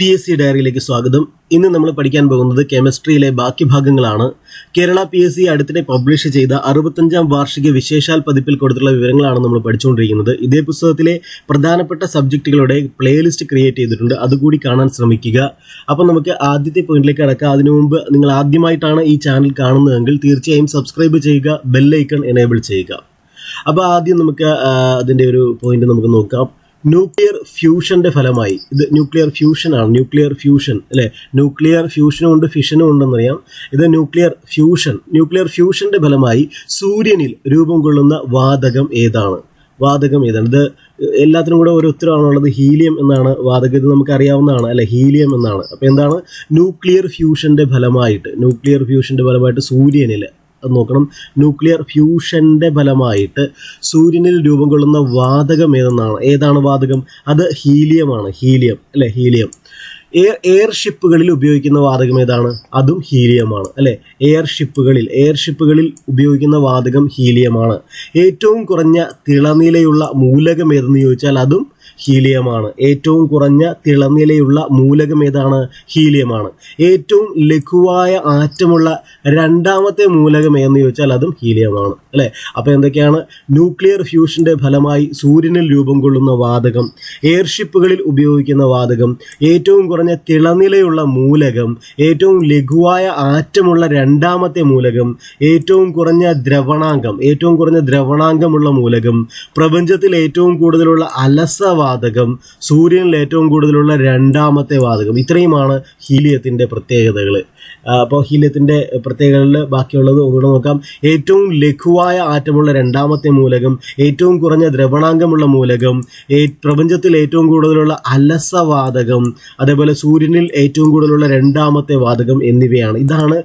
P S C ഡയറിയിലേക്ക് സ്വാഗതം. ഇന്ന് നമ്മൾ പഠിക്കാൻ പോകുന്നത് കെമിസ്ട്രിയിലെ ബാക്കി ഭാഗങ്ങളാണ്. കേരള പി എസ് സി അടുത്തിടെ പബ്ലിഷ് ചെയ്ത അറുപത്തഞ്ചാം വാർഷിക വിശേഷാൽ പതിപ്പിൽ കൊടുത്തിട്ടുള്ള വിവരങ്ങളാണ് നമ്മൾ പഠിച്ചുകൊണ്ടിരിക്കുന്നത്. ഇതേ പുസ്തകത്തിലെ പ്രധാനപ്പെട്ട സബ്ജക്റ്റുകളുടെ പ്ലേലിസ്റ്റ് ക്രിയേറ്റ് ചെയ്തിട്ടുണ്ട്. അതുകൂടി കാണാൻ ശ്രമിക്കുക. അപ്പോൾ നമുക്ക് ആദ്യത്തെ പോയിന്റിലേക്ക് കടക്കാം. അതിനു മുമ്പ് നിങ്ങൾ ആദ്യമായിട്ടാണ് ഈ ചാനൽ കാണുന്നതെങ്കിൽ തീർച്ചയായും സബ്സ്ക്രൈബ് ചെയ്യുക ബെല്ലൈക്കൺ എനേബിൾ ചെയ്യുക. അപ്പോൾ ആദ്യം നമുക്ക് അതിന്റെ ഒരു പോയിന്റ് നമുക്ക് നോക്കാം. ന്യൂക്ലിയർ ഫ്യൂഷന്റെ ഫലമായി. ഇത് ന്യൂക്ലിയർ ഫ്യൂഷൻ ആണ്. ന്യൂക്ലിയർ ഫ്യൂഷൻ അല്ലെ? ന്യൂക്ലിയർ ഫ്യൂഷനും ഉണ്ട് ഫിഷനും ഉണ്ടെന്നറിയാം ഇത് ന്യൂക്ലിയർ ഫ്യൂഷൻ ന്യൂക്ലിയർ ഫ്യൂഷന്റെ ഫലമായി സൂര്യനിൽ രൂപം കൊള്ളുന്ന വാതകം ഏതാണ്? വാതകം ഏതാണ്? ഇത് എല്ലാത്തിനും കൂടെ ഒരു ഉത്തരവാണുള്ളത് ഹീലിയം എന്നാണ്. വാതകം ഇത് നമുക്ക് അറിയാവുന്നതാണ് അല്ലെ? ഹീലിയം എന്നാണ്. അപ്പോൾ എന്താണ്? ന്യൂക്ലിയർ ഫ്യൂഷന്റെ ഫലമായിട്ട് ന്യൂക്ലിയർ ഫ്യൂഷന്റെ ഫലമായിട്ട് സൂര്യനിൽ അത് നോക്കണം. ന്യൂക്ലിയർ ഫ്യൂഷന്റെ ഫലമായിട്ട് സൂര്യനിൽ രൂപം കൊള്ളുന്ന വാതകം ഏതെന്നാണ്? ഏതാണ് വാതകം? അത് ഹീലിയമാണ്. ഹീലിയം അല്ലെ? ഹീലിയം. എയർ എയർ ഷിപ്പുകളിൽ ഉപയോഗിക്കുന്ന വാതകം ഏതാണ്? അതും ഹീലിയമാണ് അല്ലെ? എയർ ഷിപ്പുകളിൽ എയർ ഷിപ്പുകളിൽ ഉപയോഗിക്കുന്ന വാതകം ഹീലിയമാണ്. ഏറ്റവും കുറഞ്ഞ തിളനിലയുള്ള മൂലകം ഏതെന്ന് ചോദിച്ചാൽ അതും ഹീലിയമാണ്. ഏറ്റവും കുറഞ്ഞ തിളനിലയുള്ള മൂലകം ഏതാണ്? ഹീലിയമാണ്. ഏറ്റവും ലഘുവായ ആറ്റമുള്ള രണ്ടാമത്തെ മൂലകം ഏതെന്ന് ചോദിച്ചാൽ അതും ഹീലിയമാണ്. അല്ലേ? അപ്പോൾ എന്തൊക്കെയാണ്? ന്യൂക്ലിയർ ഫ്യൂഷന്റെ ഫലമായി സൂര്യനിൽ രൂപം കൊള്ളുന്ന വാതകം എയർഷിപ്പുകളിൽ ഉപയോഗിക്കുന്ന വാതകം ഏറ്റവും കുറഞ്ഞ തിളനിലയുള്ള മൂലകം ഏറ്റവും ലഘുവായ ആറ്റമുള്ള രണ്ടാമത്തെ മൂലകം ഏറ്റവും കുറഞ്ഞ ദ്രവണാങ്കം ഏറ്റവും കുറഞ്ഞ ദ്രവണാങ്കമുള്ള മൂലകം പ്രപഞ്ചത്തിൽ ഏറ്റവും കൂടുതലുള്ള അലസവാതകം സൂര്യനിൽ ഏറ്റവും കൂടുതലുള്ള രണ്ടാമത്തെ വാതകം. ഇത്രയുമാണ് ഹീലിയത്തിന്റെ പ്രത്യേകതകൾ അപ്പോൾ ഹീലിയത്തിന്റെ പ്രത്യേകതകളിൽ ബാക്കിയുള്ളത് ഒന്നുകൂടെ നോക്കാം. ഏറ്റവും ലഘുവായ ആറ്റമുള്ള രണ്ടാമത്തെ മൂലകം ഏറ്റവും കുറഞ്ഞ ദ്രവണാംഗമുള്ള മൂലകം പ്രപഞ്ചത്തിൽ ഏറ്റവും കൂടുതലുള്ള അലസവാതകം അതേപോലെ സൂര്യനിൽ ഏറ്റവും കൂടുതലുള്ള രണ്ടാമത്തെ വാതകം എന്നിവയാണ്. ഇതാണ്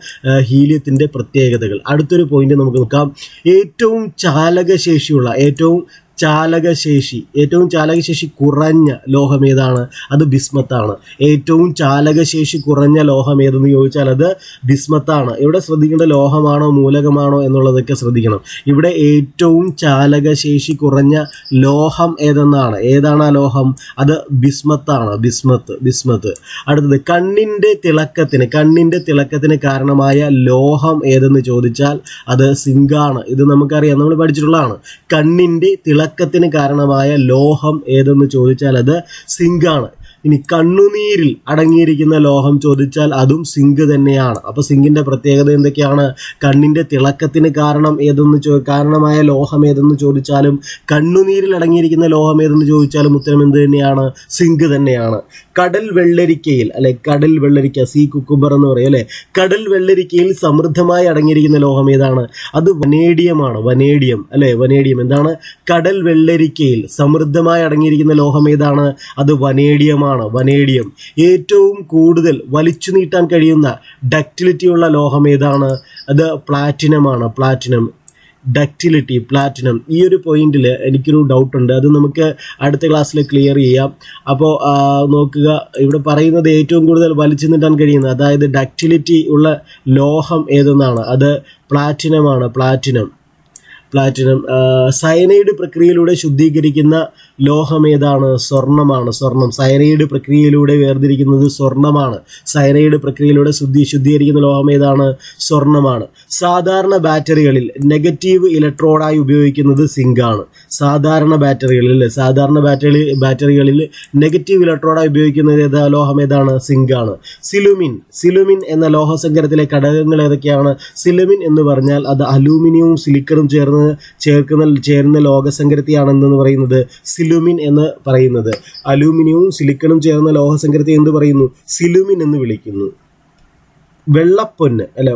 ഹീലിയത്തിന്റെ പ്രത്യേകതകൾ. അടുത്തൊരു പോയിന്റ് നമുക്ക് നോക്കാം. ഏറ്റവും ചാലകശേഷിയുള്ള ഏറ്റവും ചാലകശേഷി. ഏറ്റവും ചാലകശേഷി കുറഞ്ഞ ലോഹം ഏതാണ്? അത് ബിസ്മത്താണ്. ഏറ്റവും ചാലകശേഷി കുറഞ്ഞ ലോഹം ഏതെന്ന് ചോദിച്ചാൽ അത് ബിസ്മത്താണ്. ഇവിടെ ശ്രദ്ധിക്കേണ്ട ലോഹമാണോ മൂലകമാണോ എന്നുള്ളതൊക്കെ ശ്രദ്ധിക്കണം. ഇവിടെ ഏറ്റവും ചാലകശേഷി കുറഞ്ഞ ലോഹം ഏതെന്നാണ്? ഏതാണ് ആ ലോഹം? അത് ബിസ്മത്താണ്. Bismuth bismuth. അടുത്തത് കണ്ണിന്റെ തിളക്കത്തിന്. കണ്ണിന്റെ തിളക്കത്തിന് കാരണമായ ലോഹം ഏതെന്ന് ചോദിച്ചാൽ അത് സിങ്കാണ്. ഇത് നമുക്കറിയാം. നമ്മൾ പഠിച്ചിട്ടുള്ളതാണ്. കണ്ണിന്റെ തിളക്കത്തിന് കാരണമായ ലോഹം ഏതെന്ന് ചോദിച്ചാൽ അത് സിങ്കാണ്. ഇനി കണ്ണുനീരിൽ അടങ്ങിയിരിക്കുന്ന ലോഹം ചോദിച്ചാൽ അതും സിങ്ക് തന്നെയാണ്. അപ്പോൾ സിങ്കിന്റെ പ്രത്യേകത എന്തൊക്കെയാണ്? കണ്ണിന്റെ തിളക്കത്തിന് കാരണം ഏതെന്ന് ചോ കാരണമായ ലോഹം ഏതെന്ന് ചോദിച്ചാലും കണ്ണുനീരിൽ അടങ്ങിയിരിക്കുന്ന ലോഹം ഏതെന്ന് ചോദിച്ചാലും ഉത്തരം എന്ത് തന്നെയാണ്? സിങ്ക് തന്നെയാണ്. കടൽ വെള്ളരിക്കയിൽ അല്ലെ കടൽ വെള്ളരിക്ക സീ കുക്കുംബർ എന്ന് പറയും അല്ലെ? കടൽ വെള്ളരിക്കയിൽ സമൃദ്ധമായി അടങ്ങിയിരിക്കുന്ന ലോഹം ഏതാണ്? അത് വനേഡിയമാണ് വനേഡിയം അല്ലെ? വനേഡിയം. എന്താണ്? കടൽ വെള്ളരിക്കയിൽ സമൃദ്ധമായി അടങ്ങിയിരിക്കുന്ന ലോഹം ഏതാണ്? അത് വനേഡിയമാണ് വനേഡിയം. ഏറ്റവും കൂടുതൽ വലിച്ചു നീട്ടാൻ കഴിയുന്ന ഡക്റ്റിലിറ്റി ഉള്ള ലോഹം ഏതാണ്? അത് പ്ലാറ്റിനമാണ് പ്ലാറ്റിനം ഡക്റ്റിലിറ്റി പ്ലാറ്റിനം ഈ ഒരു പോയിന്റിൽ എനിക്കൊരു ഡൗട്ട് ഉണ്ട്. അത് നമുക്ക് അടുത്ത ക്ലാസ്സിൽ ക്ലിയർ ചെയ്യാം. അപ്പോൾ നോക്കുക. ഇവിടെ പറയുന്നത് ഏറ്റവും കൂടുതൽ വലിച്ചു നീട്ടാൻ കഴിയുന്ന അതായത് ഡക്റ്റിലിറ്റി ഉള്ള ലോഹം ഏതെന്നാണ്? അത് പ്ലാറ്റിനമാണ്. പ്ലാറ്റിനം. പ്ലാറ്റിനം സയനൈഡ് പ്രക്രിയയിലൂടെ ശുദ്ധീകരിക്കുന്ന ലോഹം ഏതാണ്? സ്വർണമാണ് സ്വർണം. സയനൈഡ് പ്രക്രിയയിലൂടെ വേർതിരിക്കുന്നത് സ്വർണമാണ് സയനൈഡ് പ്രക്രിയയിലൂടെ ശുദ്ധി ശുദ്ധീകരിക്കുന്ന ലോഹമേതാണ് ഏതാണ്? സ്വർണമാണ് സാധാരണ ബാറ്ററികളിൽ നെഗറ്റീവ് ഇലക്ട്രോഡായി ഉപയോഗിക്കുന്നത് സിങ്കാണ്. സാധാരണ ബാറ്ററികളിൽ സാധാരണ ബാറ്ററി ബാറ്ററികളിൽ നെഗറ്റീവ് ഇലക്ട്രോഡായി ഉപയോഗിക്കുന്നത് ഏതാ? ലോഹമേതാണ് സിങ്കാണ്. സിലുമിൻ. സിലുമിൻ എന്ന ലോഹസങ്കരത്തിലെ ഘടകങ്ങൾ ഏതൊക്കെയാണ്? സിലുമിൻ എന്ന് പറഞ്ഞാൽ അത് അലൂമിനിയവും സിലിക്കറും ചേർന്ന് ചേർക്കുന്ന ചേരുന്ന ലോഹസങ്കരത്തെയാണെന്ന് പറയുന്നത്? സിലുമിൻ എന്ന് പറയുന്നത്. അലൂമിനിയവും സിലിക്കണും ചേർന്ന ലോഹസങ്കരത്തെ എന്ത് പറയുന്നു? സിലുമിൻ എന്ന് വിളിക്കുന്നു. വെള്ളപ്പൊന്ന് അല്ല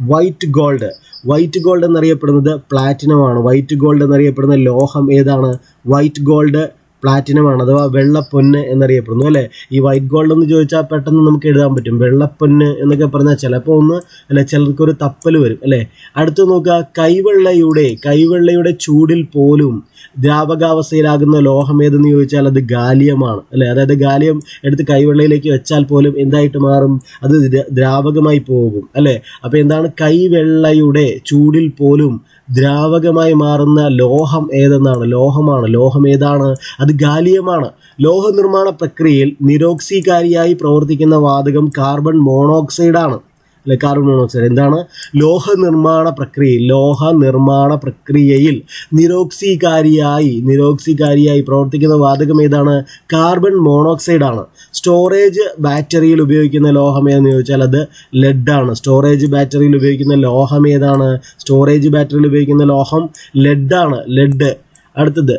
വൈറ്റ് ഗോൾഡ് വൈറ്റ് ഗോൾഡ് എന്നറിയപ്പെടുന്നത് പ്ലാറ്റിനമാണ് വൈറ്റ് ഗോൾഡ് എന്നറിയപ്പെടുന്ന ലോഹം ഏതാണ്? വൈറ്റ് ഗോൾഡ് പ്ലാറ്റിനമാണ് അഥവാ വെള്ളപ്പൊന്ന് എന്നറിയപ്പെടുന്നു അല്ലേ? ഈ വൈറ്റ് ഗോൾഡ് എന്ന് ചോദിച്ചാൽ പെട്ടെന്ന് നമുക്ക് എഴുതാൻ പറ്റും. വെള്ളപ്പൊന്ന് എന്നൊക്കെ പറഞ്ഞാൽ ചിലപ്പോൾ ഒന്ന് അല്ലെ ചിലർക്കൊരു തപ്പൽ വരും അല്ലേ? അടുത്ത് നോക്കുക. കൈവെള്ളയുടെ കൈവെള്ളയുടെ ചൂടിൽ പോലും ദ്രാവകാവസ്ഥയിലാകുന്ന ലോഹം ഏതെന്ന് ചോദിച്ചാൽ അത് ഗാലിയമാണ് അല്ലേ? അതായത് ഗാലിയം എടുത്ത് കൈവെള്ളയിലേക്ക് വെച്ചാൽ പോലും എന്തായിട്ട് മാറും? അത് ദ്രാവകമായി പോകും അല്ലേ? അപ്പോൾ എന്താണ്? കൈവെള്ളയുടെ ചൂടിൽ പോലും ദ്രാവകമായി മാറുന്ന ലോഹം ഏതെന്നാണ്? ലോഹമാണ്. ലോഹം ഏതാണ്? അത് ഗാലിയമാണ്. ലോഹനിർമ്മാണ പ്രക്രിയയിൽ നിരോക്സികാരിയായി പ്രവർത്തിക്കുന്ന വാതകം കാർബൺ മോണോക്സൈഡാണ്. അല്ലെ കാർബൺ മോണോക്സൈഡ് എന്താണ്? ലോഹ നിർമ്മാണ പ്രക്രിയയിൽ ലോഹ നിർമ്മാണ പ്രക്രിയയിൽ നിരോക്സികാരിയായി നിരോക്സികാരിയായി പ്രവർത്തിക്കുന്ന വാതകം ഏതാണ്? കാർബൺ മോണോക്സൈഡ് ആണ് സ്റ്റോറേജ് ബാറ്ററിയിൽ ഉപയോഗിക്കുന്ന ലോഹം ഏതെന്ന് ചോദിച്ചാൽ അത് ലെഡാണ്. സ്റ്റോറേജ് ബാറ്ററിയിൽ ഉപയോഗിക്കുന്ന ലോഹം ഏതാണ്? സ്റ്റോറേജ് ബാറ്ററിയിൽ ഉപയോഗിക്കുന്ന ലോഹം ലെഡാണ്. ലെഡ്. അടുത്തത്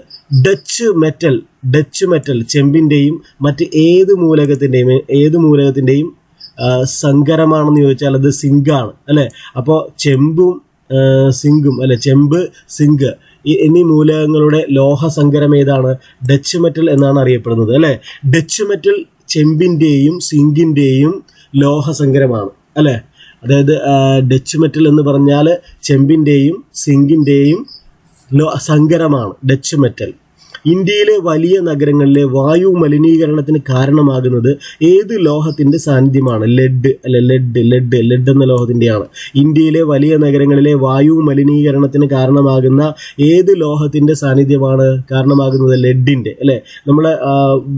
ഡച്ച് മെറ്റൽ. ഡച്ച് മെറ്റൽ ചെമ്പിന്റെയും മറ്റ് ഏത് മൂലകത്തിന്റെയും ഏത് മൂലകത്തിന്റെയും സങ്കരമാണെന്ന് ചോദിച്ചാൽ അത് സിങ്കാണ് അല്ലേ? അപ്പോൾ ചെമ്പും സിങ്കും അല്ലെ? ചെമ്പ് സിങ്ക് എന്നീ മൂലകങ്ങളുടെ ലോഹ സങ്കരം ഏതാണ്? ഡച്ച് മെറ്റൽ എന്നാണ് അറിയപ്പെടുന്നത് അല്ലേ? ഡച്ച് മെറ്റൽ ചെമ്പിന്റെയും സിങ്കിന്റെയും ലോഹ സങ്കരമാണ് അല്ലേ? അതായത് ഡച്ച് മെറ്റൽ എന്ന് പറഞ്ഞാൽ ചെമ്പിന്റെയും സിങ്കിന്റെയും സങ്കരമാണ് ഡച്ച് മെറ്റൽ. ഇന്ത്യയിലെ വലിയ നഗരങ്ങളിലെ വായു മലിനീകരണത്തിന് കാരണമാകുന്നത് ഏത് ലോഹത്തിന്റെ സാന്നിധ്യമാണ്? ലെഡ് അല്ലെ ലെഡ് ലെഡ് ലെഡ് എന്ന ലോഹത്തിന്റെയാണ് ഇന്ത്യയിലെ വലിയ നഗരങ്ങളിലെ വായു മലിനീകരണത്തിന് കാരണമാകുന്ന ഏത് ലോഹത്തിന്റെ സാന്നിധ്യമാണ് കാരണമാകുന്നത്? ലെഡിന്റെ അല്ലേ? നമ്മളെ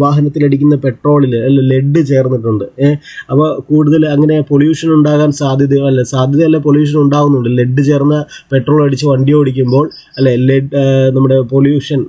വാഹനത്തിലടിക്കുന്ന പെട്രോളിൽ അല്ലെ ലെഡ് ചേർന്നിട്ടുണ്ട്. ഏഹ് അപ്പോൾ കൂടുതൽ അങ്ങനെ പൊല്യൂഷൻ ഉണ്ടാകാൻ സാധ്യത അല്ല സാധ്യതയല്ല പൊല്യൂഷൻ ഉണ്ടാകുന്നുണ്ട് ലെഡ് ചേർന്ന പെട്രോൾ അടിച്ച് വണ്ടി ഓടിക്കുമ്പോൾ അല്ലെ ലെഡ് നമ്മുടെ പൊല്യൂഷൻ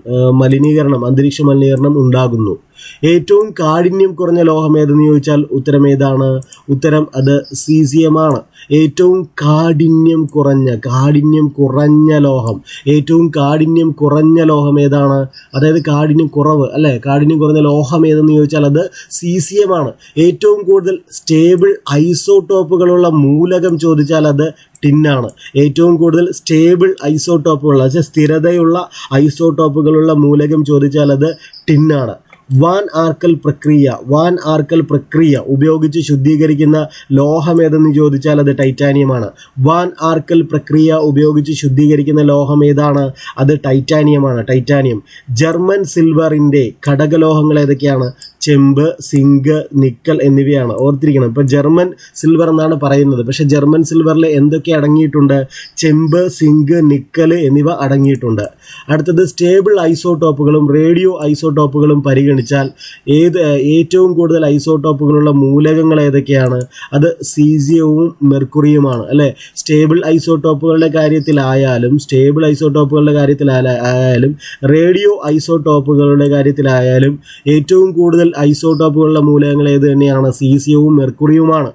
മലിനീകരണം അന്തരീക്ഷ മലിനീകരണം ഉണ്ടാകുന്നു. ഏറ്റവും കാഠിന്യം കുറഞ്ഞ ലോഹം ഏതെന്ന് ചോദിച്ചാൽ ഉത്തരം ഏതാണ്? ഉത്തരം അത് സീസിയമാണ് ഏറ്റവും കാഠിന്യം കുറഞ്ഞ കാഠിന്യം കുറഞ്ഞ ലോഹം. ഏറ്റവും കാഠിന്യം കുറഞ്ഞ ലോഹം ഏതാണ്? അതായത് കാഠിന്യം കുറവ് അല്ലെ? കാഠിന്യം കുറഞ്ഞ ലോഹം ഏതെന്ന് ചോദിച്ചാൽ അത് സീസിയമാണ് ഏറ്റവും കൂടുതൽ സ്റ്റേബിൾ ഐസോടോപ്പുകളുള്ള മൂലകം ചോദിച്ചാൽ അത് ടിന്നാണ് ഏറ്റവും കൂടുതൽ സ്റ്റേബിൾ അതായത് സ്ഥിരതയുള്ള ഐസോടോപ്പുകളുള്ള മൂലകം ചോദിച്ചാൽ അത് ടിന്നാണ് വാൻ ആർക്കൽ പ്രക്രിയ വാൻ ആർക്കൽ പ്രക്രിയ ഉപയോഗിച്ച് ശുദ്ധീകരിക്കുന്ന ലോഹം ഏതെന്ന് ചോദിച്ചാൽ അത് ടൈറ്റാനിയമാണ് വാൻ ആർക്കൽ പ്രക്രിയ ഉപയോഗിച്ച് ശുദ്ധീകരിക്കുന്ന ലോഹം ഏതാണ്? അത് ടൈറ്റാനിയമാണ് ടൈറ്റാനിയം. ജർമ്മൻ സിൽവറിന്റെ ഘടകലോഹങ്ങൾ ഏതൊക്കെയാണ്? ചെമ്പ് സിങ്ക് നിക്കൽ എന്നിവയാണ്. ഓർത്തിരിക്കണം ഇപ്പം ജർമ്മൻ സിൽവർ എന്നാണ് പറയുന്നത്. പക്ഷെ ജർമ്മൻ സിൽവറിൽ എന്തൊക്കെ അടങ്ങിയിട്ടുണ്ട്? ചെമ്പ് സിങ്ക് നിക്കൽ എന്നിവ അടങ്ങിയിട്ടുണ്ട്. അടുത്തത് സ്റ്റേബിൾ ഐസോടോപ്പുകളും റേഡിയോ ഐസോടോപ്പുകളും പരിഗണിച്ചാൽ ഏത് ഏറ്റവും കൂടുതൽ ഐസോടോപ്പുകളുള്ള മൂലകങ്ങൾ ഏതൊക്കെയാണ്? അത് സീസിയവും മെർക്കുറിയുമാണ് അല്ലേ? സ്റ്റേബിൾ ഐസോടോപ്പുകളുടെ കാര്യത്തിലായാലും സ്റ്റേബിൾ ഐസോടോപ്പുകളുടെ കാര്യത്തിലായാലും റേഡിയോ ഐസോടോപ്പുകളുടെ കാര്യത്തിലായാലും ഏറ്റവും കൂടുതൽ ഐസോടോപ്പുകളുടെ മൂലകങ്ങൾ ഏത് തന്നെയാണ്? സീസിയവും മെർക്കുറിയുമാണ്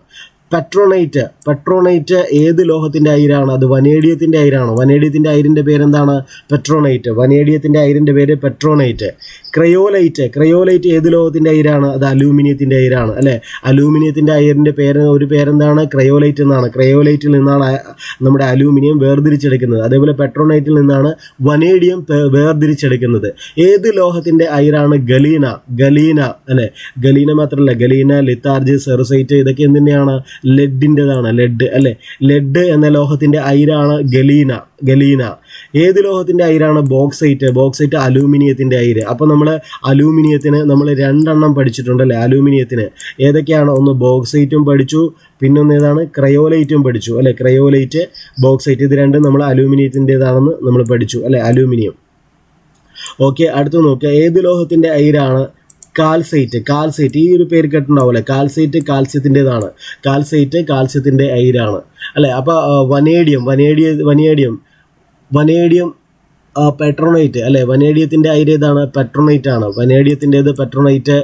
പെട്രോണൈറ്റ് പെട്രോണൈറ്റ് ഏത് ലോഹത്തിന്റെ അയിരാണ്? അത് വനേഡിയത്തിന്റെ അയിരാണ്? വനേഡിയത്തിന്റെ അയിരിന്റെ പേരെന്താണ്? പെട്രോണൈറ്റ് വനേഡിയത്തിന്റെ അയിരിന്റെ പേര് പെട്രോണൈറ്റ് ക്രയോലൈറ്റ് ക്രയോലൈറ്റ് ഏത് ലോഹത്തിന്റെ അയിരാണ്? അത് അലൂമിനിയത്തിന്റെ അയിരാണ് അല്ലേ? അലൂമിനിയത്തിന്റെ അയറിന്റെ പേര് ഒരു പേരെന്താണ്? ക്രയോലൈറ്റ് എന്നാണ്. ക്രയോലൈറ്റിൽ നിന്നാണ് നമ്മുടെ അലൂമിനിയം വേർതിരിച്ചെടുക്കുന്നത്. അതേപോലെ പെട്രോണൈറ്റിൽ നിന്നാണ് വനേഡിയം വേർതിരിച്ചെടുക്കുന്നത്. ഏത് ലോഹത്തിന്റെ അയിരാണ്? ഗലീന ഗലീന അല്ലേ? ഗലീന മാത്രമല്ല ഗലീന ലിത്താർജ് സെറുസൈറ്റ് ഇതൊക്കെ എന്തിന്റെയാണ് ലെഡിന്റെതാണ് ലെഡ് അല്ലേ? ലെഡ് എന്ന ലോഹത്തിന്റെ അയിരാണ് ഗലീന ഗലീന. ഏത് ലോഹത്തിന്റെ അയിരാണ് ബോക്സൈറ്റ്? ബോക്സൈറ്റ് അലൂമിനിയത്തിന്റെ അയിര്. അപ്പോൾ നമ്മൾ അലൂമിനിയത്തിന് നമ്മൾ രണ്ടെണ്ണം പഠിച്ചിട്ടുണ്ട് അല്ലേ അലൂമിനിയത്തിന്. ഏതൊക്കെയാണ്? ഒന്ന് ബോക്സൈറ്റും പഠിച്ചു പിന്നൊന്ന് ഏതാണ്? ക്രയോലൈറ്റും പഠിച്ചു. അല്ലേ? ക്രയോലൈറ്റ് ബോക്സൈറ്റ് ഇത് രണ്ടും നമ്മൾ അലൂമിനിയത്തിന്റെതാണെന്ന് നമ്മൾ പഠിച്ചു. അല്ലേ? അലൂമിനിയം. ഓക്കെ അടുത്ത് നോക്കുക ഏത് ലോഹത്തിന്റെ അയിരാണ് കാൽസൈറ്റ്? കാൽസൈറ്റ് ഈ ഒരു പേര് കേട്ടിട്ടുണ്ടാവുമല്ലേ? കാൽസൈറ്റ് കാൽസ്യത്തിന്റെതാണ് കാൽസൈറ്റ് കാൽസ്യത്തിന്റെ അയിരാണ്. അല്ലേ? അപ്പോൾ vanadium vanadia vanadium vanadium patronite അല്ലേ? വനേഡിയത്തിന്റെ അയിര് ഏതാണ് പെട്രോണൈറ്റ് ആണ് വനേഡിയത്തിന്റേത് പെട്രോണൈറ്റ്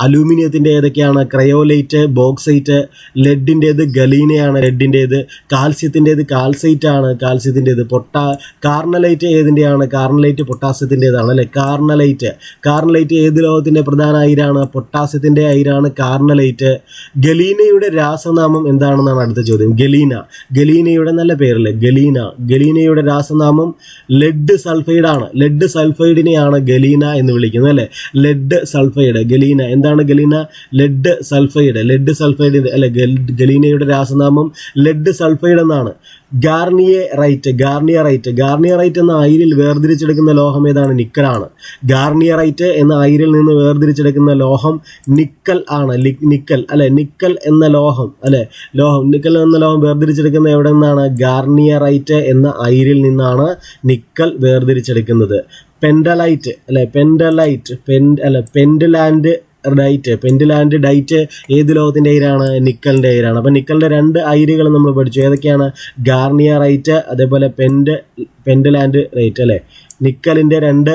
അലൂമിനിയത്തിന്റെ ഏതൊക്കെയാണ്? ക്രയോലൈറ്റ് ബോക്സൈറ്റ് ലെഡിന്റേത് ഗലീനയാണ് ലെഡിന്റേത് കാൽസ്യത്തിന്റേത് കാൽസൈറ്റ് ആണ് കാൽസ്യത്തിന്റേത് പൊട്ടാ കാർണലൈറ്റ് ഏതിന്റെയാണ്? കാർണലൈറ്റ് പൊട്ടാസ്യത്തിന്റെതാണ് അല്ലേ? കാർണലൈറ്റ്. കാർണലൈറ്റ് ഏത് ലോഹത്തിന്റെ പ്രധാന അയിരാണ്? പൊട്ടാസ്യത്തിന്റെ അയിരാണ് കാർണലൈറ്റ്. ഗലീനയുടെ രാസനാമം എന്താണെന്നാണ് അടുത്ത ചോദ്യം. ഗലീന. ഗലീനയുടെ നല്ല പേരല്ലേ? ഗലീന. ഗലീനയുടെ രാസനാമം ലെഡ് സൾഫൈഡാണ്. ലെഡ് സൾഫൈഡിനെയാണ് ഗലീന എന്ന് വിളിക്കുന്നത് അല്ലേ? Lead sulphide galena. ഗലീന എന്താണ് galena lead sulphide lead sulphide അല്ലെ ഗലീനയുടെ രാസനാമം ലെഡ് സൾഫൈഡ് എന്നാണ്. Garnierite garnierite garnierite എന്ന ആയിരിൽ വേർതിരിച്ചെടുക്കുന്ന ലോഹം ഏതാണ്? നിക്കലാണ് ഗാർണിയ റൈറ്റ് എന്ന ആയിരിൽ നിന്ന് വേർതിരിച്ചെടുക്കുന്ന ലോഹം നിക്കൽ ആണ്. നിക്കൽ അല്ലെ നിക്കൽ എന്ന ലോഹം അല്ലെ ലോഹം നിക്കൽ എന്ന ലോഹം വേർതിരിച്ചെടുക്കുന്ന എവിടെ നിന്നാണ്? ഗാർണിയ റൈറ്റ് എന്ന അയിരിൽ നിന്നാണ് നിക്കൽ വേർതിരിച്ചെടുക്കുന്നത്. പെൻഡലൈറ്റ് അല്ലെ പെൻഡലൈറ്റ് പെൻ അല്ല പെൻഡലാൻഡ് ഡൈറ്റ് പെൻഡിലാൻഡ് ഡൈറ്റ് ഏത് ലോകത്തിന്റെ അയിരാണ് നിക്കലിന്റെ അയിരാണ് അപ്പം നിക്കലിന്റെ രണ്ട് അയിരുകൾ നമ്മൾ പഠിച്ചു. ഏതൊക്കെയാണ്? ഗാർണിയ റൈറ്റ് അതേപോലെ പെൻഡ് പെൻഡിലാൻഡ് റൈറ്റ് അല്ലേ? നിക്കലിന്റെ രണ്ട്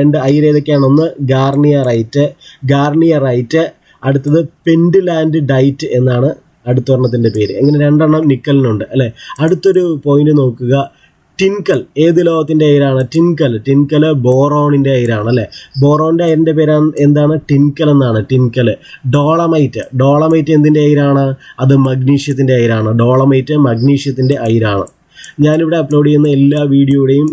രണ്ട് അയിര് ഏതൊക്കെയാണ്? ഒന്ന് ഗാർണിയ റൈറ്റ് ഗാർണിയ റൈറ്റ് അടുത്തത് പെൻഡിലാൻഡ് ഡൈറ്റ് എന്നാണ് അടുത്തൊരെണ്ണത്തിന്റെ പേര്. എങ്ങനെ രണ്ടെണ്ണം നിക്കലിനുണ്ട് അല്ലേ? അടുത്തൊരു പോയിന്റ് നോക്കുക. ടിൻകൽ. ഏത് ലോകത്തിന്റെ അയിരാണ് ടിൻകൽ. ടിൻകൽ ബോറോണിന്റെ അയിരാണ് അല്ലേ? ബോറോണിന്റെ അയിരിന്റെ പേര് എന്താണ്? ടിൻകൽ എന്നാണ് ടിൻകൽ ഡോളമൈറ്റ്. ഡോളമൈറ്റ് എന്തിന്റെ അയിരാണ് അത് മഗ്നീഷ്യത്തിന്റെ അയിരാണ് ഡോളമൈറ്റ് മഗ്നീഷ്യത്തിന്റെ അയിരാണ് ഞാനിവിടെ അപ്ലോഡ് ചെയ്യുന്ന എല്ലാ വീഡിയോയുടെയും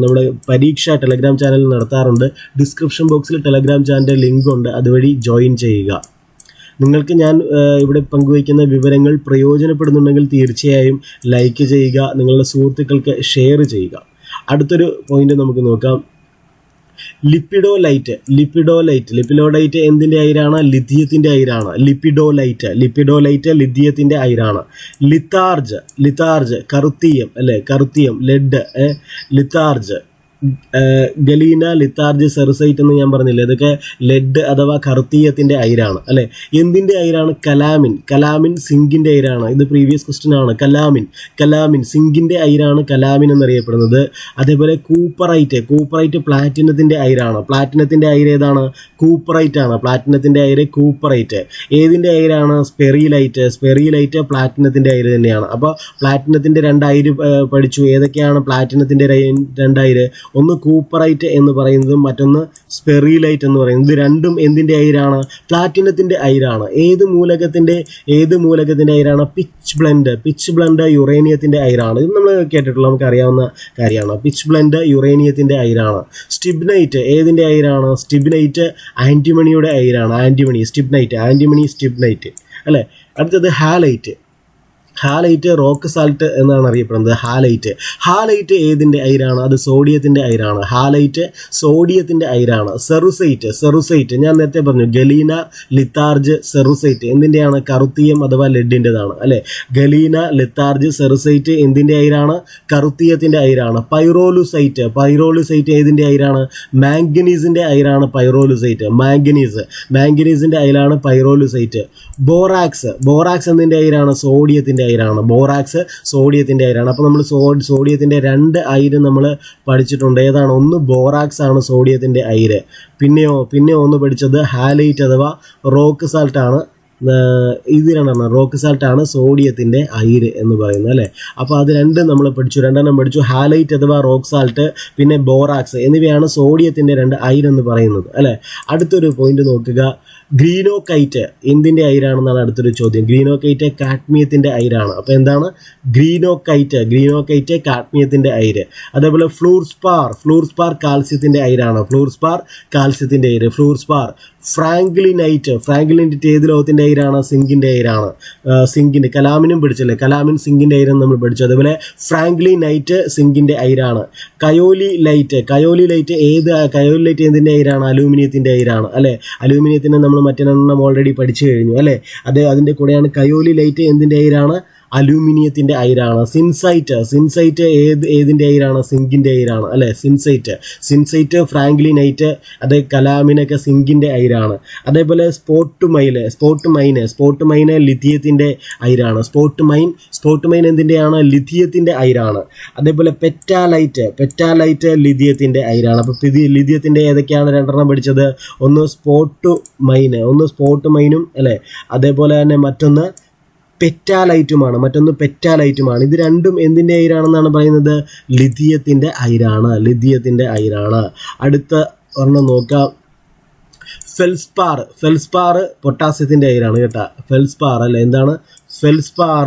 നമ്മുടെ പരീക്ഷ ടെലഗ്രാം ചാനലിൽ നടത്താറുണ്ട്. ഡിസ്ക്രിപ്ഷൻ ബോക്സിൽ ടെലഗ്രാം ചാനലിന്റെ ലിങ്ക് ഉണ്ട്. അതുവഴി ജോയിൻ ചെയ്യുക. നിങ്ങൾക്ക് ഞാൻ ഇവിടെ പങ്കുവയ്ക്കുന്ന വിവരങ്ങൾ പ്രയോജനപ്പെടുന്നുണ്ടെങ്കിൽ തീർച്ചയായും ലൈക്ക് ചെയ്യുക നിങ്ങളുടെ സുഹൃത്തുക്കൾക്ക് ഷെയർ ചെയ്യുക. അടുത്തൊരു പോയിന്റ് നമുക്ക് നോക്കാം. ലിപ്പിഡോലൈറ്റ് ലിപ്പിഡോലൈറ്റ് ലിപ്പിഡോലൈറ്റ് എന്തിന്റെ അയിരാണ്? ലിഥിയത്തിന്റെ അയിരാണ്. ലിപ്പിഡോലൈറ്റ് ലിപ്പിഡോലൈറ്റ് ലിഥിയത്തിന്റെ അയിരാണ്. ലിത്താർജ് ലിത്താർജ് കറുത്തീയം അല്ലേ? കറുത്തീയം lead litharge. Galena litharge cerussite എന്ന് ഞാൻ പറഞ്ഞില്ലേ? ഇതൊക്കെ ലെഡ് അഥവാ കർത്തീയത്തിന്റെ അയിരാണ് അല്ലെ? എന്തിന്റെ അയിരാണ്? കലാമിൻ. കലാമിൻ സിങ്കിന്റെ അയിരാണ്. ഇത് പ്രീവിയസ് ക്വസ്റ്റ്യൻ ആണ്. കലാമിൻ. കലാമിൻ സിങ്കിന്റെ അയിരാണ് കലാമിൻ എന്നറിയപ്പെടുന്നത്. അതേപോലെ കൂപ്പറൈറ്റ്. കൂപ്പറൈറ്റ് പ്ലാറ്റിനത്തിന്റെ അയിരാണ്. പ്ലാറ്റിനത്തിന്റെ അയിര് ഏതാണ്? കൂപ്പറൈറ്റ് ആണ്. പ്ലാറ്റിനത്തിന്റെ അയിര് കൂപ്പറൈറ്റ്. ഏതിന്റെ അയിരാണ്? സ്പെറിലൈറ്റ്. സ്പെറിലൈറ്റ് പ്ലാറ്റിനത്തിന്റെ അയിര് തന്നെയാണ്. അപ്പോൾ പ്ലാറ്റിനത്തിന്റെ രണ്ട് അയിര് പഠിച്ചു. ഏതൊക്കെയാണ് പ്ലാറ്റിനത്തിന്റെ രണ്ട് അയിര് ഒന്ന് കൂപ്പറൈറ്റ് എന്ന് പറയുന്നതും മറ്റൊന്ന് സ്പെറിലൈറ്റ് എന്ന് പറയുന്നത്. രണ്ടും എന്തിന്റെ അയിരാണ്? പ്ലാറ്റിനത്തിന്റെ അയിരാണ്. ഏത് മൂലകത്തിന്റെ ഏത് മൂലകത്തിന്റെ അയിരാണ്? Pitchblende. പിച്ച് ബ്ലെൻഡ് യുറേനിയത്തിന്റെ അയിരാണ്. ഇത് നമ്മൾ കേട്ടിട്ടുള്ള നമുക്ക് അറിയാവുന്ന കാര്യമാണ്. പിച്ച് ബ്ലെൻഡ് യുറേനിയത്തിന്റെ അയിരാണ്. സ്റ്റിബ്നൈറ്റ് ഏതിന്റെ അയിരാണ്? സ്റ്റിബ്നൈറ്റ് ആന്റിമണിയുടെ അയിരാണ്. ആന്റിമണി സ്റ്റിബ്നൈറ്റ്. ആന്റിമണി സ്റ്റിബ്നൈറ്റ്. അല്ലേ? അടുത്തത് ഹാലൈറ്റ്. ഹാലൈറ്റ് റോക്ക് സാൾട്ട് എന്നാണ് അറിയപ്പെടുന്നത്. ഹാലൈറ്റ്. ഹാലൈറ്റ് ഏതിന്റെ അയിരാണ്? അത് സോഡിയത്തിന്റെ അയിരാണ്. ഹാലൈറ്റ് സോഡിയത്തിന്റെ അയിരാണ്. സെറുസൈറ്റ്. സെറുസൈറ്റ്. ഞാൻ നേരത്തെ പറഞ്ഞു ഗലീന ലിത്താർജ് സെറുസൈറ്റ്. എന്തിന്റെയാണ് കറുത്തീയം അഥവാ ലെഡിന്റെതാണ് അല്ലേ? ഗലീന ലിത്താർജ് സെറുസൈറ്റ് എന്തിന്റെ അയിരാണ്? കറുത്തീയത്തിന്റെ അയിരാണ്. പൈറോലുസൈറ്റ്. പൈറോലുസൈറ്റ് ഏതിന്റെ അയിരാണ്? മാംഗനീസിന്റെ അയിരാണ് പൈറോലുസൈറ്റ്. മാംഗനീസ്. മാംഗനീസിന്റെ അയിലാണ് പൈറോലുസൈറ്റ്. ബോറാക്സ്. ബോറാക്സ് എന്തിന്റെ അയിരാണ്? സോഡിയത്തിന്റെ അയിരാണ്. ബോറാക്സ് സോഡിയത്തിന്റെ അയിരാണ്. അപ്പോൾ നമ്മൾ സോ സോഡിയത്തിന്റെ രണ്ട് അയിര് നമ്മൾ പഠിച്ചിട്ടുണ്ട്. ഏതാണ്? ഒന്ന് ബോറാക്സ് ആണ് സോഡിയത്തിന്റെ അയിര്. പിന്നെയോ പിന്നെ ഒന്ന് പഠിച്ചത് ഹാലൈറ്റ് അഥവാ റോക്ക് സാൾട്ട് ആണ് ഇത് രണ്ടെണ്ണം. റോക്ക് സാൾട്ട് ആണ് സോഡിയത്തിന്റെ അയിര് എന്ന് പറയുന്നത് അല്ലേ? അപ്പോൾ അത് രണ്ടും നമ്മൾ പഠിച്ചു. രണ്ടെണ്ണം പഠിച്ചു. ഹാലൈറ്റ് അഥവാ റോക്ക് സാൾട്ട് പിന്നെ ബോറാക്സ് എന്നിവയാണ് സോഡിയത്തിന്റെ രണ്ട് അയിര് എന്ന് പറയുന്നത് അല്ലേ? അടുത്തൊരു പോയിന്റ് നോക്കുക. ഗ്രീനോകൈറ്റ് എന്തിന്റെ അയിരാണെന്നാണ് അടുത്തൊരു ചോദ്യം. ഗ്രീനോ കൈറ്റ് കാഡ്മിയത്തിന്റെ അയിരാണ്. അപ്പോൾ എന്താണ്? ഗ്രീനോ കൈറ്റ് ഗ്രീനോ കൈറ്റ് കാഡ്മിയത്തിന്റെ അയിര്. അതേപോലെ ഫ്ലൂർസ്പാർ ഫ്ലൂർസ്പാർ കാൽസ്യത്തിന്റെ അയിരാണ്. ഫ്ലൂർസ്പാർ കാൽസ്യത്തിന്റെ അയിര്. ഫ്ലൂർസ്പാർ ഫ്രാങ്ക്ലിനൈറ്റ് ഫ്രാങ്ക്ലിനൈറ്റ് ഏത് ലോകത്തിന്റെ അയിരാണ്? സിങ്കിന്റെ അയിരാണ്. സിങ്കിന്റെ കലാമിനും പിടിച്ചല്ലേ? കലാമിൻ സിങ്കിന്റെ അയിരം നമ്മൾ പഠിച്ചു. അതേപോലെ ഫ്രാങ്ക്ലിനൈറ്റ് സിങ്കിന്റെ അയിരാണ്. കയോലി ലൈറ്റ് കയോലി ലൈറ്റ് ഏത് കയോലി ലൈറ്റ് എന്തിന്റെ അയിരാണ്? അലൂമിനിയത്തിന്റെ അയിരാണ്. അല്ലേ? അലൂമിനിയത്തിനെ നമ്മൾ മറ്റൊരെണ്ണം ഓൾറെഡി പഠിച്ചു കഴിഞ്ഞു അല്ലേ? അത് അതിന്റെ കൂടെയാണ് കയോലി ലൈറ്റ് എന്തിന്റെ അയിരാണ് അലൂമിനിയത്തിന്റെ അയിരാണ്. സിൻസൈറ്റ് സിൻസൈറ്റ് ഏത് ഏതിന്റെ അയിരാണ്? സിങ്കിന്റെ അയിരാണ്. അല്ലേ? സിൻസൈറ്റ് സിൻസൈറ്റ് ഫ്രാങ്ക്ലിനൈറ്റ് അത് കലാമിനൊക്കെ സിങ്കിന്റെ അയിരാണ്. അതേപോലെ spodumene spodumene spodumene ലിഥിയത്തിന്റെ അയിരാണ്. സ്പോട്ട് മൈൻ സ്പോട്ട് മൈൻ എന്തിന്റെയാണ് ലിഥിയത്തിന്റെ അയിരാണ്. അതേപോലെ പെറ്റാലൈറ്റ് പെറ്റാലൈറ്റ് ലിഥിയത്തിന്റെ അയിരാണ്. അപ്പോൾ ലിഥിയത്തിന്റെ ഏതൊക്കെയാണ് രണ്ടെണ്ണം പഠിച്ചത് ഒന്ന് സ്പോട്ട് മൈന് ഒന്ന് സ്പോട്ട് മൈനും അല്ലേ? അതേപോലെ തന്നെ മറ്റൊന്ന് പെറ്റാലൈറ്റുമാണ് മറ്റൊന്ന് പെറ്റാലൈറ്റുമാണ്. ഇത് രണ്ടും എന്തിന്റെ അയിരാണെന്നാണ് പറയുന്നത്? ലിഥിയത്തിന്റെ അയിരാണ് ലിഥിയത്തിന്റെ അയിരാണ്. അടുത്ത ഒരെണ്ണം നോക്കാം. ഫെൽസ്പാർ ഫെൽസ്പാർ പൊട്ടാസ്യത്തിന്റെ അയിരാണ് കേട്ടോ. ഫെൽസ്പാർ അല്ലേ? എന്താണ്? ഫെൽസ്പാർ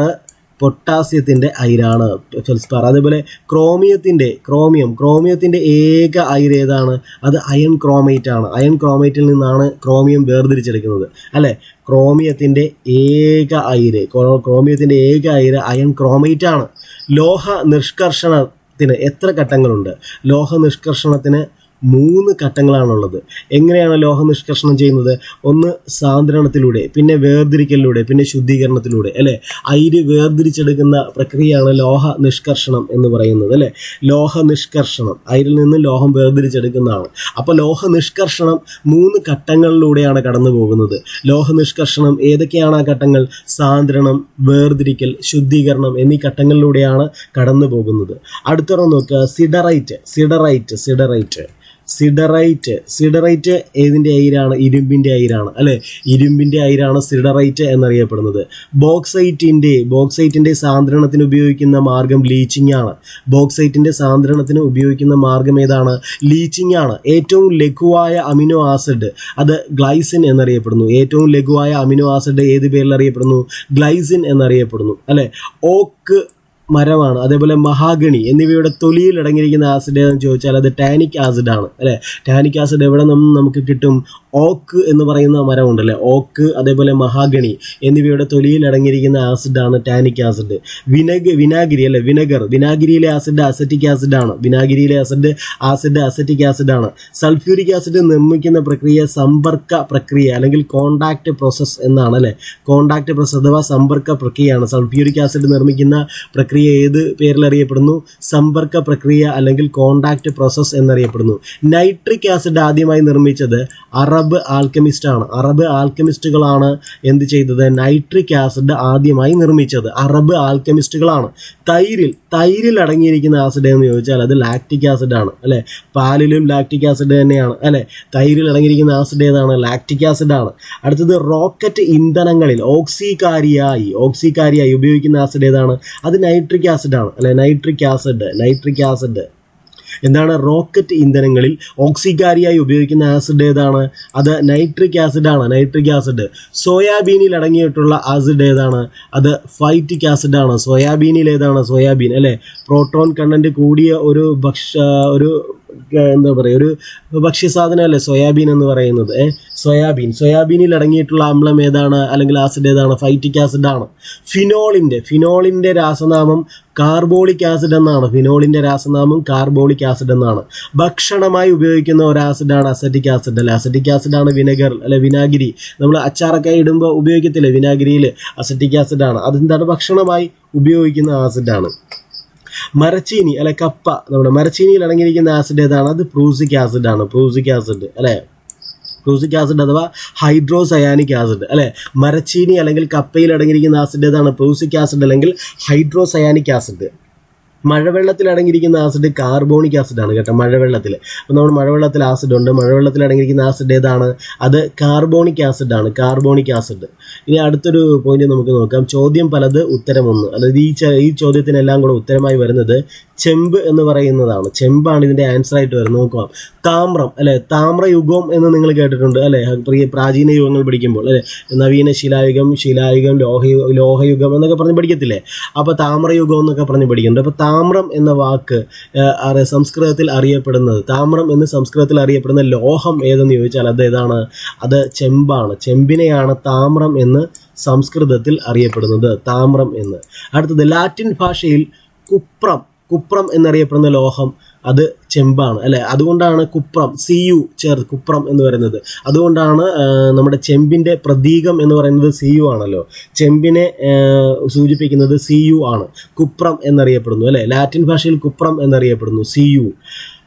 പൊട്ടാസ്യത്തിന്റെ അയിരാണ്. ഫെൽസ്പാർ അതേപോലെ ക്രോമിയത്തിന്റെ ക്രോമിയം ക്രോമിയത്തിന്റെ ഏക അയിര് ഏതാണ്? അത് അയൺ ക്രോമേറ്റ് ആണ്. അയൺ ക്രോമേറ്റിൽ നിന്നാണ് ക്രോമിയം വേർതിരിച്ചെടുക്കുന്നത്. അല്ലേ? ക്രോമിയത്തിന്റെ ഏക അയിര് ക്രോ- ക്രോമിയത്തിന്റെ ഏക അയിര് അയൺ ക്രോമേറ്റ് ആണ്. ലോഹ നിഷ്കർഷണത്തിന് എത്ര ഘട്ടങ്ങളുണ്ട്? ലോഹ നിഷ്കർഷണത്തിന് മൂന്ന് ഘട്ടങ്ങളാണുള്ളത്. എങ്ങനെയാണ് ലോഹ നിഷ്കർഷണം ചെയ്യുന്നത്? ഒന്ന് സാന്ദ്രണത്തിലൂടെ പിന്നെ വേർതിരിക്കലിലൂടെ പിന്നെ ശുദ്ധീകരണത്തിലൂടെ അല്ലേ? അയിര് വേർതിരിച്ചെടുക്കുന്ന പ്രക്രിയയാണ് ലോഹ നിഷ്കർഷണം എന്ന് പറയുന്നത് അല്ലേ? ലോഹ നിഷ്കർഷണം അയിരിൽ നിന്ന് ലോഹം വേർതിരിച്ചെടുക്കുന്നതാണ്. അപ്പോൾ ലോഹ നിഷ്കർഷണം മൂന്ന് ഘട്ടങ്ങളിലൂടെയാണ് കടന്നു പോകുന്നത് ലോഹ നിഷ്കർഷണം ഏതൊക്കെയാണ് ആ ഘട്ടങ്ങൾ? സാന്ദ്രണം വേർതിരിക്കൽ ശുദ്ധീകരണം എന്നീ ഘട്ടങ്ങളിലൂടെയാണ് കടന്നു പോകുന്നത് അടുത്തൊരെണ്ണം നോക്കുക siderite siderite siderite. Siderite. Siderite ഏതിന്റെ അയിരാണ്? ഇരുമ്പിന്റെ അയിരാണ്. അല്ലേ? ഇരുമ്പിന്റെ അയിരാണ് സിഡറൈറ്റ് എന്നറിയപ്പെടുന്നത്. ബോക്സൈറ്റിന്റെ ബോക്സൈറ്റിന്റെ സാന്ദ്രണത്തിന് ഉപയോഗിക്കുന്ന മാർഗം ലീച്ചിങ് ആണ്. ബോക്സൈറ്റിന്റെ സാന്ദ്രണത്തിന് ഉപയോഗിക്കുന്ന മാർഗം ഏതാണ്? ലീച്ചിങ് ആണ്. ഏറ്റവും ലഘുവായ അമിനോ ആസിഡ് അത് ഗ്ലൈസിൻ എന്നറിയപ്പെടുന്നു. ഏറ്റവും ലഘുവായ അമിനോ ആസിഡ് ഏത് പേരിൽ അറിയപ്പെടുന്നു ഗ്ലൈസിൻ എന്നറിയപ്പെടുന്നു. അല്ലേ? ഓക്ക് മരമാണ്. അതേപോലെ മഹാഗണി എന്നിവയുടെ തൊലിയിൽ അടങ്ങിയിരിക്കുന്ന ആസിഡ് ഏതെന്ന് ചോദിച്ചാൽ അത് ടാനിക് ആസിഡ് ആണ്. അല്ലേ? ടാനിക് ആസിഡ് എവിടെ നിന്നും നമുക്ക് കിട്ടും? ഓക്ക് എന്ന് പറയുന്ന മരമുണ്ടല്ലേ? ഓക്ക് അതേപോലെ മഹാഗണി എന്നിവയുടെ തൊലിയിൽ അടങ്ങിയിരിക്കുന്ന ആസിഡാണ് ടാനിക് ആസിഡ് വിനഗ് വിനാഗിരി അല്ലെ? വിനഗർ. വിനാഗിരിയിലെ ആസിഡ് അസറ്റിക് ആസിഡ് ആണ്. വിനാഗിരിയിലെ ആസിഡ് ആസിഡ് അസറ്റിക് ആസിഡ് ആണ്. സൾഫ്യൂരിക് ആസിഡ് നിർമ്മിക്കുന്ന പ്രക്രിയ സമ്പർക്ക പ്രക്രിയ അല്ലെങ്കിൽ കോണ്ടാക്ട് പ്രോസസ്സ് എന്നാണ് അല്ലെ? കോണ്ടാക്ട് പ്രോസസ് അഥവാ സമ്പർക്ക പ്രക്രിയയാണ്. സൾഫ്യൂരിക് ആസിഡ് നിർമ്മിക്കുന്ന പ്രക്രിയ ഏത് പേരിൽ അറിയപ്പെടുന്നു സമ്പർക്ക പ്രക്രിയ അല്ലെങ്കിൽ കോണ്ടാക്ട് പ്രോസസ്സ് എന്നറിയപ്പെടുന്നു. നൈട്രിക് ആസിഡ് ആദ്യമായി നിർമ്മിച്ചത് അറബ് ആൽക്കമിസ്റ്റ് ആണ്. അറബ് ആൽക്കമിസ്റ്റുകളാണ് എന്ത് ചെയ്തത്? നൈട്രിക് ആസിഡ് ആദ്യമായി നിർമ്മിച്ചത് അറബ് ആൽക്കമിസ്റ്റുകളാണ് തൈരിൽ തൈരിൽ അടങ്ങിയിരിക്കുന്ന ആസിഡ് എന്ന് ചോദിച്ചാൽ അത് ലാക്റ്റിക് ആസിഡ് ആണ് അല്ലെ? പാലിലും ലാക്റ്റിക് ആസിഡ് തന്നെയാണ് അല്ലെ? തൈരിൽ അടങ്ങിയിരിക്കുന്ന ആസിഡ് ഏതാണ്? ലാക്റ്റിക് ആസിഡ് ആണ്. അടുത്തത് റോക്കറ്റ് ഇന്ധനങ്ങളിൽ ഓക്സികാരിയായി ഓക്സികാരിയായി ഉപയോഗിക്കുന്ന ആസിഡ് ഏതാണ്? അത് നൈട്രിക് ആസിഡ് ആണ് അല്ലെ? നൈട്രിക് ആസിഡ് നൈട്രിക് ആസിഡ് എന്താണ്? റോക്കറ്റ് ഇന്ധനങ്ങളിൽ ഓക്സികാരിയായി ഉപയോഗിക്കുന്ന ആസിഡ് ഏതാണ്? അത് നൈട്രിക് ആസിഡ് ആണ് നൈട്രിക് ആസിഡ് സോയാബീനിൽ അടങ്ങിയിട്ടുള്ള ആസിഡ് ഏതാണ്? അത് ഫൈറ്റിക് ആസിഡ് ആണ്. സോയാബീനിൽ ഏതാണ്? സോയാബീൻ അല്ലേ? പ്രോട്ടോൺ കണ്ടന്റ് കൂടിയ ഒരു ഭക്ഷ ഒരു എന്താ പറയുക ഒരു ഭക്ഷ്യസാധനമല്ലേ സോയാബീൻ എന്ന് പറയുന്നത്? സോയാബീൻ. സോയാബീനിൽ അടങ്ങിയിട്ടുള്ള അമ്ലം ഏതാണ്? അല്ലെങ്കിൽ ആസിഡ് ഏതാണ്? ഫൈറ്റിക് ആസിഡ് ആണ്. ഫിനോളിന്റെ ഫിനോളിന്റെ രാസനാമം കാർബോളിക് ആസിഡ് എന്നാണ്. ഫിനോളിന്റെ രാസനാമം കാർബോളിക് ആസിഡ് എന്നാണ്. ഭക്ഷണമായി ഉപയോഗിക്കുന്ന ഒരു ആസിഡാണ് അസറ്റിക് ആസിഡ് അല്ലെ? അസറ്റിക് ആസിഡാണ് വിനെഗർ അല്ലെ? വിനാഗിരി. നമ്മൾ അച്ചാറൊക്കെ ഇടുമ്പോൾ ഉപയോഗിക്കത്തില്ലേ? വിനാഗിരിയിൽ അസറ്റിക് ആസിഡാണ് അതെന്താണ്? ഭക്ഷണമായി ഉപയോഗിക്കുന്ന ആസിഡാണ് മരച്ചീനി അല്ലെ കപ്പ നമ്മുടെ മരച്ചീനിയിൽ അടങ്ങിയിരിക്കുന്ന ആസിഡ് ഏതാണ്? അത് പ്രൂസിക് ആസിഡ് ആണ് പ്രൂസിക് ആസിഡ് അല്ലേ? പ്രൂസിക് ആസിഡ് അഥവാ ഹൈഡ്രോസയാനിക് ആസിഡ് അല്ലെ? മരച്ചീനി അല്ലെങ്കിൽ കപ്പയിൽ അടങ്ങിയിരിക്കുന്ന ആസിഡ് ഏതാണ്? പ്രൂസിക് ആസിഡ് അല്ലെങ്കിൽ ഹൈഡ്രോസയാനിക് ആസിഡ് മഴവെള്ളത്തിൽ അടങ്ങിയിരിക്കുന്ന ആസിഡ് കാർബോണിക് ആസിഡ് ആണ് കേട്ടോ മഴവെള്ളത്തിൽ. അപ്പോൾ നമ്മൾ മഴവെള്ളത്തിൽ ആസിഡ് ഉണ്ട് മഴവെള്ളത്തിൽ അടങ്ങിയിരിക്കുന്ന ആസിഡ് ഏതാണ്? അത് കാർബോണിക് ആസിഡ് ആണ് കാർബോണിക് ആസിഡ് ഇനി അടുത്തൊരു പോയിന്റ് നമുക്ക് നോക്കാം. ചോദ്യം പലത് ഉത്തരം ഒന്ന് അതായത് ഈ ഈ ചോദ്യത്തിനെല്ലാം കൂടെ ഉത്തരമായി വരുന്നത് ചെമ്പ് എന്ന് പറയുന്നതാണ്. ചെമ്പാണ് ഇതിന്റെ ആൻസർ ആയിട്ട് വരുന്നത്. നോക്കാം താമ്രം അല്ലെ? താമ്രയുഗം എന്ന് നിങ്ങൾ കേട്ടിട്ടുണ്ട് അല്ലെ? പ്രിയ പ്രാചീന യുഗങ്ങൾ പഠിക്കുമ്പോൾ അല്ലെ? നവീന ശിലായുഗം ശിലായുഗം ലോഹ ലോഹയുഗം എന്നൊക്കെ പറഞ്ഞ് പഠിക്കത്തില്ലേ? അപ്പോൾ താമ്രയുഗം എന്നൊക്കെ പറഞ്ഞ് പഠിക്കുന്നുണ്ട്. അപ്പോൾ താമ്രം എന്ന വാക്ക് സംസ്കൃതത്തിൽ അറിയപ്പെടുന്നത് താമ്രം എന്ന് സംസ്കൃതത്തിൽ അറിയപ്പെടുന്ന ലോഹം ഏതെന്ന് ചോദിച്ചാൽ അത് ഏതാണ്? അത് ചെമ്പാണ്. ചെമ്പിനെയാണ് താമ്രം എന്ന് സംസ്കൃതത്തിൽ അറിയപ്പെടുന്നത്. താമ്രം എന്ന്. അടുത്തത് ലാറ്റിൻ ഭാഷയിൽ കുപ്രം. കുപ്രം എന്നറിയപ്പെടുന്ന ലോഹം അത് ചെമ്പാണ് അല്ലെ? അതുകൊണ്ടാണ് കുപ്രം സി യു ചേർത്ത് കുപ്രം എന്ന് പറയുന്നത്. അതുകൊണ്ടാണ് നമ്മുടെ ചെമ്പിന്റെ പ്രതീകം എന്ന് പറയുന്നത് സി യു ആണല്ലോ. ചെമ്പിനെ സൂചിപ്പിക്കുന്നത് സി യു ആണ്. കുപ്രം എന്നറിയപ്പെടുന്നു അല്ലെ? ലാറ്റിൻ ഭാഷയിൽ കുപ്രം എന്നറിയപ്പെടുന്നു സി യു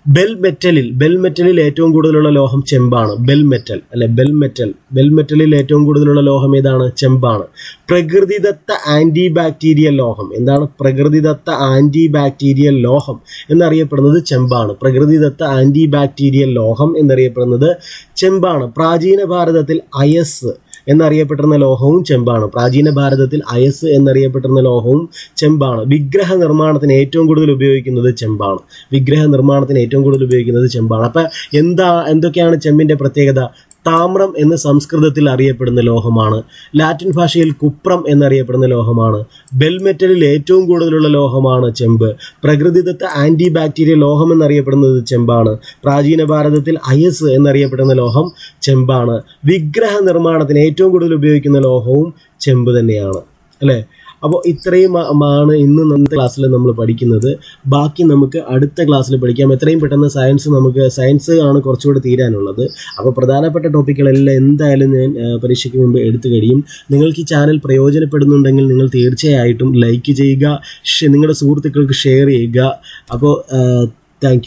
ബെൽ മെറ്റലിൽ ബെൽ മെറ്റലിൽ ഏറ്റവും കൂടുതലുള്ള ലോഹം ചെമ്പാണ്. ബെൽ മെറ്റൽ അല്ലെ ബെൽ മെറ്റൽ ബെൽ മെറ്റലിൽ ഏറ്റവും കൂടുതലുള്ള ലോഹം ഏതാണ്? ചെമ്പാണ്. പ്രകൃതിദത്ത ആന്റി ബാക്ടീരിയൽ ലോഹം. എന്താണ് പ്രകൃതിദത്ത ആന്റി ബാക്ടീരിയൽ ലോഹം എന്നറിയപ്പെടുന്നത് ചെമ്പാണ്. പ്രകൃതിദത്ത ആന്റി ബാക്ടീരിയൽ ലോഹം എന്നറിയപ്പെടുന്നത് ചെമ്പാണ്. പ്രാചീന ഭാരതത്തിൽ അയസ് എന്നറിയപ്പെട്ടിരുന്ന ലോഹവും ചെമ്പാണ്. പ്രാചീന ഭാരതത്തിൽ അയസ് എന്നറിയപ്പെട്ടിരുന്ന ലോഹവും ചെമ്പാണ്. വിഗ്രഹ നിർമ്മാണത്തിന് ഏറ്റവും കൂടുതൽ ഉപയോഗിക്കുന്നത് ചെമ്പാണ്. വിഗ്രഹ നിർമ്മാണത്തിന് ഏറ്റവും കൂടുതൽ ഉപയോഗിക്കുന്നത് ചെമ്പാണ്. അപ്പം എന്താ എന്തൊക്കെയാണ് ചെമ്പിന്റെ പ്രത്യേകത? താമ്രം എന്ന് സംസ്കൃതത്തിൽ അറിയപ്പെടുന്ന ലോഹമാണ്. ലാറ്റിൻ ഭാഷയിൽ കുപ്രം എന്നറിയപ്പെടുന്ന ലോഹമാണ്. ബെൽമെറ്റലിൽ ഏറ്റവും കൂടുതലുള്ള ലോഹമാണ് ചെമ്പ്. പ്രകൃതിദത്ത ആന്റി ബാക്ടീരിയ ലോഹം എന്നറിയപ്പെടുന്നത് ചെമ്പാണ്. പ്രാചീന ഭാരതത്തിൽ അയസ് എന്നറിയപ്പെടുന്ന ലോഹം ചെമ്പാണ്. വിഗ്രഹ നിർമ്മാണത്തിന് ഏറ്റവും കൂടുതൽ ഉപയോഗിക്കുന്ന ലോഹവും ചെമ്പ് തന്നെയാണ്. അല്ലേ? അപ്പോൾ ഇത്രയും ആണ് ഇന്ന് ഇന്നത്തെ ക്ലാസ്സിൽ നമ്മൾ പഠിക്കുന്നത്. ബാക്കി നമുക്ക് അടുത്ത ക്ലാസ്സിൽ പഠിക്കാം. എത്രയും പെട്ടെന്ന് സയൻസ് നമുക്ക് സയൻസ് ആണ് കുറച്ചുകൂടെ തീരാനുള്ളത്. അപ്പോൾ പ്രധാനപ്പെട്ട ടോപ്പിക്കുകളെല്ലാം എന്തായാലും ഞാൻ പരീക്ഷയ്ക്ക് മുമ്പ് എടുത്തു കഴിയും. നിങ്ങൾക്ക് ഈ ചാനൽ പ്രയോജനപ്പെടുന്നുണ്ടെങ്കിൽ നിങ്ങൾ തീർച്ചയായിട്ടും ലൈക്ക് ചെയ്യുക. നിങ്ങളുടെ സുഹൃത്തുക്കൾക്ക് ഷെയർ ചെയ്യുക. അപ്പോൾ താങ്ക്